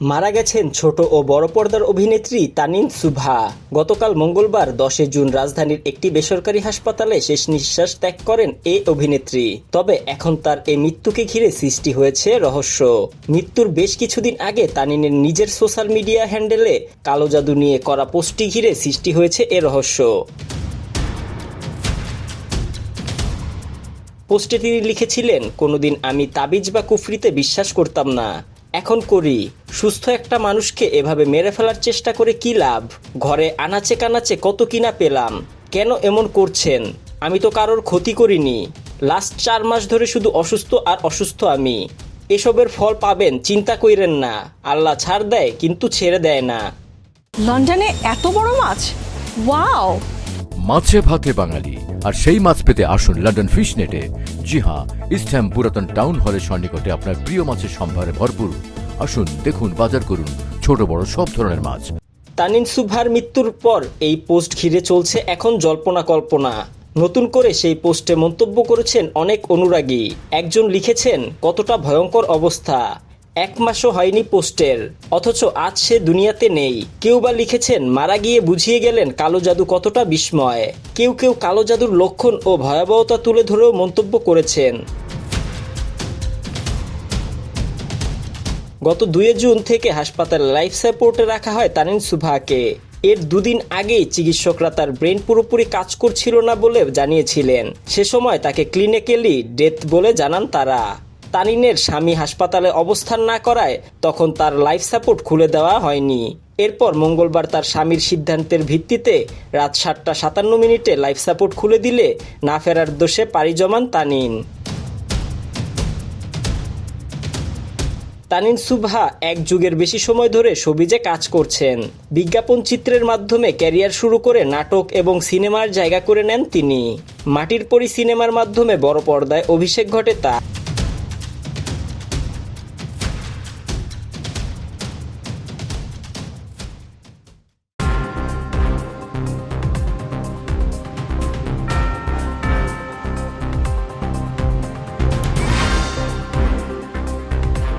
মারা গেছেন ছোট ও বড় পর্দার অভিনেত্রী তানিন সুভা। গতকাল মঙ্গলবার দশে জুন রাজধানীর একটি বেসরকারি হাসপাতালে শেষ নিঃশ্বাস ত্যাগ করেন এই অভিনেত্রী। তবে এখন তার এই মৃত্যুকে ঘিরে সৃষ্টি হয়েছে রহস্য। মৃত্যুর বেশ কিছুদিন আগে তানিনের নিজের সোশ্যাল মিডিয়া হ্যান্ডেলে কালো জাদু নিয়ে করা পোস্টটি ঘিরে সৃষ্টি হয়েছে এ রহস্য। পোস্টে তিনি লিখেছিলেন, কোনোদিন আমি তাবিজ বা কুফরিতে বিশ্বাস করতাম না। এখন করি, সুস্থ একটা মানুষকে এভাবে মেরে ফেলার চেষ্টা করে কি লাভ? ঘরে আনাচে কানাচে কত কিনা পেলাম, কেন এমন করছেন? আমি তো কারোর ক্ষতি করিনি। লাস্ট চার মাস ধরে শুধু অসুস্থ আর অসুস্থ আমি। এসবের ফল পাবেন, চিন্তা কইরেন না। আল্লাহ ছাড় দেয়, কিন্তু ছেড়ে দেয় না। লন্ডনে এত বড় মাছ? ওয়াও! মাছে ভাতে বাঙালি। আর সেই মাছ পেতে আসুন লন্ডন ফিশ নেটে জি হ্যাঁ ইস্টহ্যাম পুরাতন টাউন হলের সন্নিকটে আপনার প্রিয় মাছের সম্ভারে ভরপুর। আসুন, দেখুন, বাজার করুন। ছোট, বড়, সব ধরনের মাছ। তানিন সুভার মৃত্যুর পর এই পোস্ট ঘিরে চলছে এখন জল্পনা কল্পনা। নতুন করে সেই পোস্টে মন্তব্য করেছেন অনেক অনুরাগী। একজন লিখেছেন, কতটা ভয়ঙ্কর অবস্থা। এক মাসও হয়নি পোস্টের, অথচ আজ সে দুনিয়াতে নেই। কেউ বা লিখেছেন, মারা গিয়ে বুঝিয়ে গেলেন কালো জাদু কতটা বিস্ময়। কেউ কেউ কালো জাদুর লক্ষণ ও ভয়াবহতা তুলে ধরেও মন্তব্য করেছেন। গত দুই জুন থেকে হাসপাতালে লাইফ সাপোর্টে রাখা হয় তানিন সুভাকে। এর দুদিন আগেই চিকিৎসকরা তার ব্রেন পুরোপুরি কাজ করছিল না বলে জানিয়েছিলেন। সে সময় তাকে ক্লিনিক্যালি ডেথ বলে জানান তারা। তানিনের স্বামী হাসপাতালে অবস্থান না করায় তখন তার লাইফ সাপোর্ট খুলে দেওয়া হয়নি। এরপর মঙ্গলবার তার স্বামীর সিদ্ধান্তের ভিত্তিতে রাত সাতটা সাতান্ন মিনিটে লাইফ সাপোর্ট খুলে দিলে না ফেরার দোষে পাড়ি জমান তানিন। তানিন, সুভা এক যুগের বেশি সময় ধরে সবিজে কাজ করছেন। বিজ্ঞাপন চিত্রের মাধ্যমে ক্যারিয়ার শুরু করে নাটক এবং সিনেমার জায়গা করে নেন তিনি। মাটির পরি সিনেমার মাধ্যমে বড় পর্দায় অভিষেক ঘটে তার।